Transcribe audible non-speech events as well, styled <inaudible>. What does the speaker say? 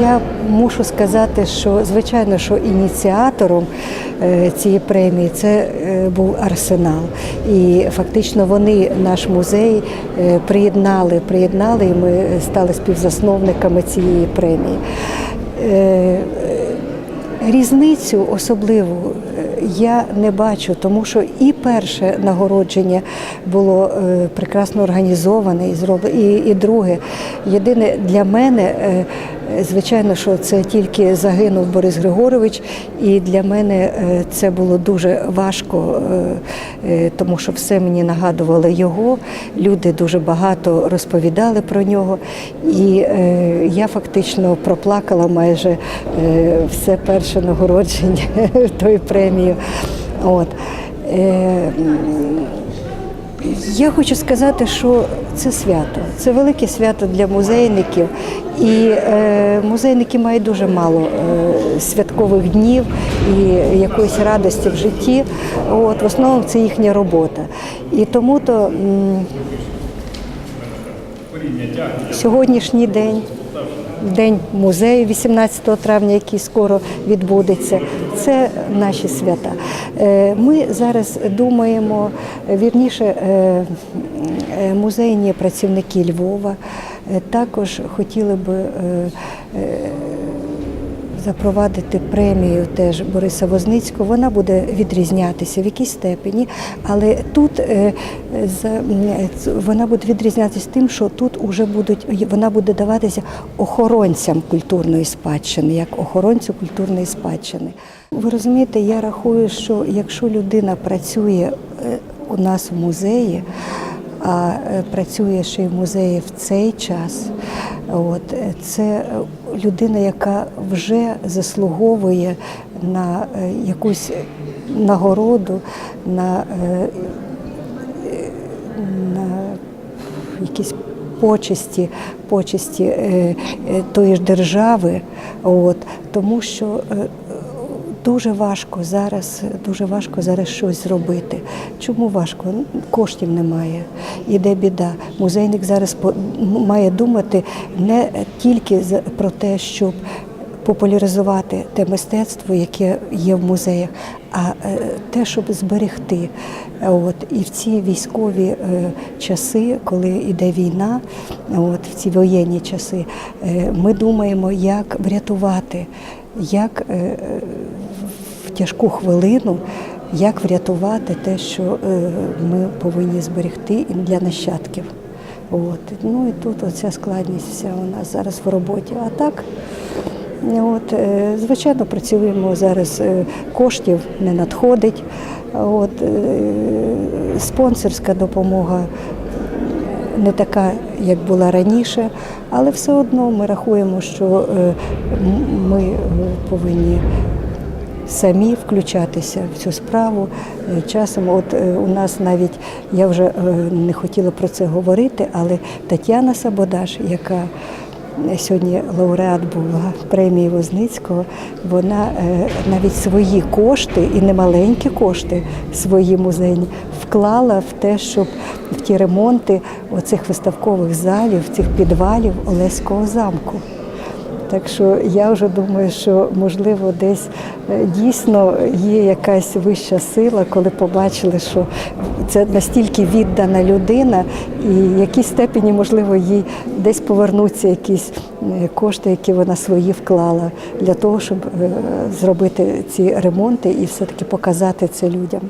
Я мушу сказати, що звичайно, що ініціатором е, цієї премії це е, був арсенал. І фактично вони наш музей е, приєднали, приєднали, і ми стали співзасновниками цієї премії. Різницю особливу я не бачу, тому що і перше нагородження було е, прекрасно організоване і зроблене, і, і друге. Єдине для мене, е, звичайно, що це тільки загинув Борис Григорович, і для мене е, це було дуже важко, тому що все мені нагадувало його. Люди дуже багато розповідали про нього, і я фактично проплакала майже все перше нагородження <laughs> тої премії. От. Е, я хочу сказати, що це свято, це велике свято для музейників, і е, музейники мають дуже мало е, святкових днів і якоїсь радості в житті. От в основному це їхня робота. І тому то м, сьогоднішній день. День музею 18 травня, який скоро відбудеться, це наші свята. Е, Ми зараз думаємо, вірніше, е, е, музейні працівники Львова також хотіли би запровадити премію теж Бориса Возницького. Вона буде відрізнятися в якійсь степені, але тут е, ц- вона буде відрізнятися тим, що тут вже будуть вона буде даватися охоронцям культурної спадщини, як охоронцю культурної спадщини. Ви розумієте, я рахую, що якщо людина працює е, у нас в музеї, а е, працює ще й в музеї в цей час. От е, це е, людина, яка вже заслуговує на е, якусь нагороду, на, е, на якісь почесті, почесті е, тої ж держави. От, тому що Дуже важко зараз, дуже важко зараз щось зробити. Чому важко? Ну, Коштів немає. Іде біда. Музейник зараз має думати не тільки про те, щоб популяризувати те мистецтво, яке є в музеях, а е, те, щоб зберегти. От і в ці військові е, часи, коли йде війна, от в ці воєнні часи, е, ми думаємо, як врятувати, як тяжку хвилину, як врятувати те, що е, ми повинні зберегти для нащадків. От. Ну і тут оця складність вся у нас зараз в роботі. А так, от, е, звичайно, працюємо зараз, е, коштів не надходить. От, спонсорська допомога не така, як була раніше, але все одно ми рахуємо, що ми повинні самі включатися в цю справу. Е, Часом, от е, у нас навіть я вже е, не хотіла про це говорити, але Тетяна Сабодаш, яка сьогодні лауреат була премії Возницького, вона навіть свої кошти і немаленькі кошти свої музейні вклала в те, щоб в ті ремонти оцих виставкових залів, цих підвалів Олеського замку. Так що я вже думаю, що можливо десь е, дійсно є якась вища сила, коли побачили, що це настільки віддана людина, і в якій степені, можливо, їй десь повернуться якісь е, кошти, які вона свої вклала для того, щоб е, зробити ці ремонти і все-таки показати це людям.